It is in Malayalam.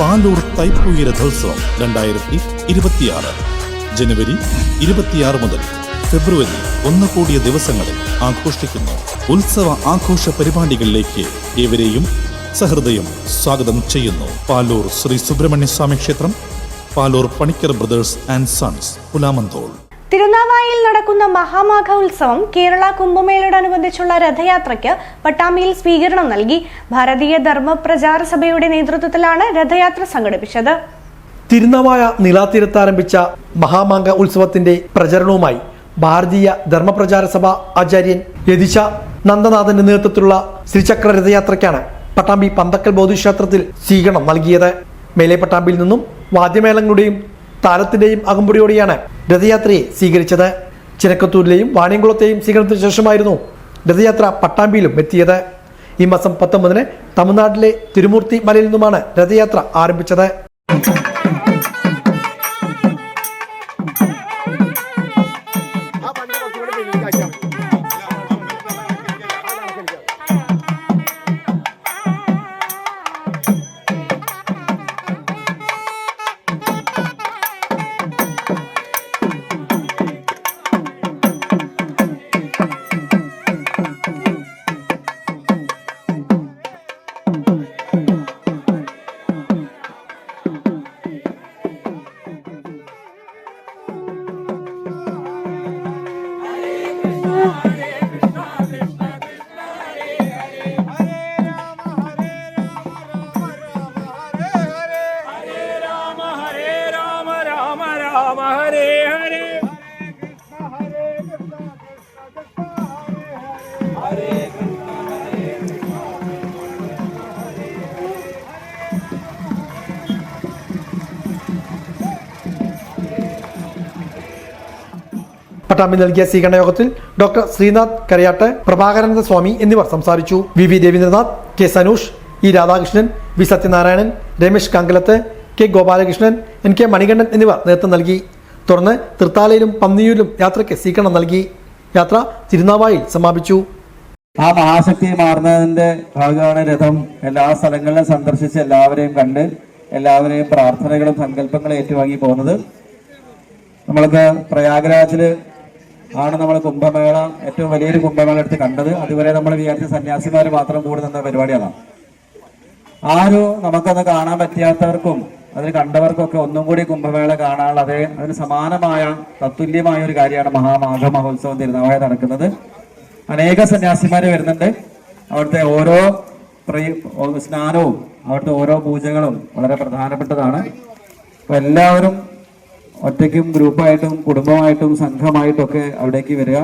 പാലൂർ തൈപ്പൂയ രഥോത്സവം രണ്ടായിരത്തി ഇരുപത്തിയാറ്. ജനുവരി ഇരുപത്തിയാറ് മുതൽ ഫെബ്രുവരി ഒന്ന് കൂടിയ ദിവസങ്ങളിൽ ആഘോഷിക്കുന്നു. ഉത്സവ ആഘോഷ പരിപാടികളിലേക്ക് ഏവരെയും സഹൃദയം സ്വാഗതം ചെയ്യുന്നു. പാലൂർ ശ്രീ സുബ്രഹ്മണ്യ സ്വാമി ക്ഷേത്രം Palur Panicker brothers and sons Pulamanthole. തിരുനാവായിൽ നടക്കുന്ന മഹാമാഘ ഉത്സവം കേരള കുംഭമേളയോടനുബന്ധിച്ചുള്ള രഥയാത്രയ്ക്ക് പട്ടാമ്പിയിൽ സ്വീകരണം നൽകി. ഭാരതീയ ധർമ്മ പ്രചാര സഭയുടെ നേതൃത്വത്തിലാണ് രഥയാത്ര സംഘടിപ്പിച്ചത്. തിരുനാവായ നിലാത്തീരത്ത് ആരംഭിച്ച മഹാമാങ്ക ഉത്സവത്തിന്റെ പ്രചരണവുമായി ഭാരതീയ ധർമ്മപ്രചാര സഭ ആചാര്യൻ യതിശ നന്ദനാഥന്റെ നേതൃത്വത്തിലുള്ള ശ്രീചക്ര രഥയാത്രയ്ക്കാണ് പട്ടാമ്പി പന്തക്കൽ ബോധിക്ഷേത്രത്തിൽ സ്വീകരണം നൽകിയത്. മേലെ പട്ടാമ്പിയിൽ നിന്നും വാദ്യമേളങ്ങളുടെയും താരത്തിന്റെയും അകമ്പടിയോടെയാണ് രഥയാത്രയെ സ്വീകരിച്ചത്. ചിനക്കത്തൂരിലെയും വാണിയംകുളത്തെയും സ്വീകരണത്തിന് ശേഷമായിരുന്നു രഥയാത്ര പട്ടാമ്പിയിലും എത്തിയത്. ഈ മാസം പത്തൊമ്പതിന് തമിഴ്നാട്ടിലെ തിരുമൂർത്തി മലയിൽ നിന്നുമാണ് രഥയാത്ര ആരംഭിച്ചത്. പട്ടാമ്പി നൽകിയ സ്വീകരണ യോഗത്തിൽ ഡോക്ടർ ശ്രീനാഥ് കരയാട്ട് പ്രഭാകരാനന്ദ സ്വാമി എന്നിവർ സംസാരിച്ചു. V V Ravindranath K Sanush E Radhakrishnan V Satyanarayanan Ramesh Kankalath K Gopalakrishnan N K Manikandan എന്നിവർ നേതൃത്വം നൽകി. തുടർന്ന് തൃത്താലയിലും പന്നിയൂരിലും യാത്രയ്ക്ക് സ്വീകരണം നൽകി. യാത്ര തിരുനാവായിൽ സമാപിച്ചു. ആ മഹാശക്തി മാറുന്നതിന്റെ ഭാഗമാണ് രഥം. എല്ലാ സ്ഥലങ്ങളിലും സന്ദർശിച്ച് എല്ലാവരെയും കണ്ട് എല്ലാവരെയും പ്രാർത്ഥനകളും സങ്കല്പങ്ങളും ഏറ്റുവാങ്ങി പോകുന്നത്. നമ്മൾക്ക് പ്രയാഗരാജിൽ ആണ് നമ്മൾ കുംഭമേള ഏറ്റവും വലിയൊരു കുംഭമേള എടുത്ത് കണ്ടത്. അതുവരെ നമ്മൾ വിചാരിച്ച സന്യാസിമാർ മാത്രം കൂടി നിന്ന ആരോ ആരും നമുക്കൊന്ന് കാണാൻ പറ്റാത്തവർക്കും അതിന് കണ്ടവർക്കൊക്കെ ഒന്നും കൂടി കുംഭമേള കാണാനുള്ള അതേ അതിന് സമാനമായ തത്തുല്യമായ ഒരു കാര്യമാണ് മഹാമാഘ മഹോത്സവം തിരുനാവായ നടക്കുന്നത്. അനേക സന്യാസിമാർ വരുന്നുണ്ട്. അവിടുത്തെ ഓരോ സ്നാനവും അവിടുത്തെ ഓരോ പൂജകളും വളരെ പ്രധാനപ്പെട്ടതാണ്. എല്ലാവരും ഒറ്റയ്ക്കും ഗ്രൂപ്പായിട്ടും കുടുംബമായിട്ടും സംഘമായിട്ടും ഒക്കെ അവിടേക്ക് വരിക.